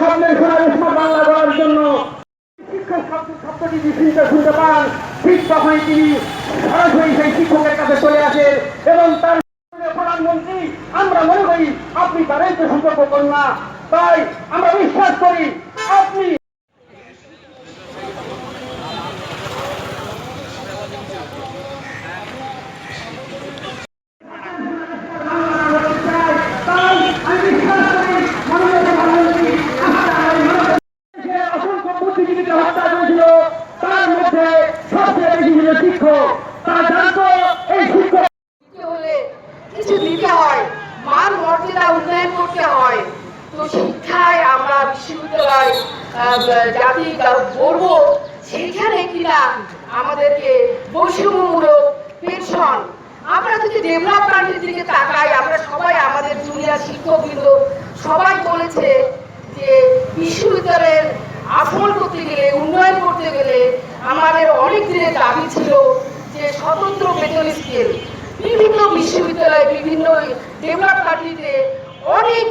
সামনে সোনার ইসমা বাংলা করার জন্য। তার আমরা মনে করি আপনি তারাই তো সম্পর্ক করুন না। তাই আমরা বিশ্বাস করি আপনি তাই আমি বিশ্বাস করি মাননীয় প্রধানমন্ত্রী যে অসংখ্য বুদ্ধিজীবীকে হত্যা করেছিল তার মধ্যে সবচেয়ে বেশি ছিল তো শিক্ষায় আমরা বিশ্ববিদ্যালয় জাতি গর্ব সেইখানে কিনা আমাদেরকে পেনশন আমরা যদি ডেভেলপ কান্ট্রির দিকে তাকাই, আমরা সবাই আমাদের জুনিয়র শিক্ষকবৃন্দ সবাই বলেছে যে বিশ্ববিদ্যালয়ের আসল করতে গেলে, উন্নয়ন করতে গেলে আমাদের অনেক দিনের দাবি ছিল যে স্বতন্ত্র বেতন স্কেল। বিভিন্ন বিশ্ববিদ্যালয়ে, বিভিন্ন ডেভেলপ কান্ট্রিতে অনেক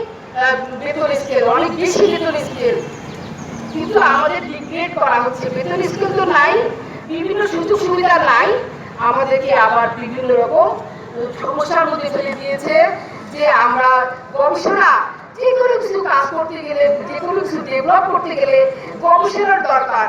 বেতন স্কেল, অনেক বেশি বেতন স্কেল। কিন্তু আমাদের ডিগ্রেড করা হচ্ছে। বেতন স্কেল তো নাই, বিভিন্ন সুযোগ সুবিধা নাই। আমাদেরকে আবার বিভিন্ন রকম সমস্যার মধ্যে ফেলে দিয়েছে যে আমরা গবেষণা যে কোনো কিছু কাজ করতে গেলে যে কোনো কিছু ডেভেলপ করতে গেলে গবেষণার দরকার।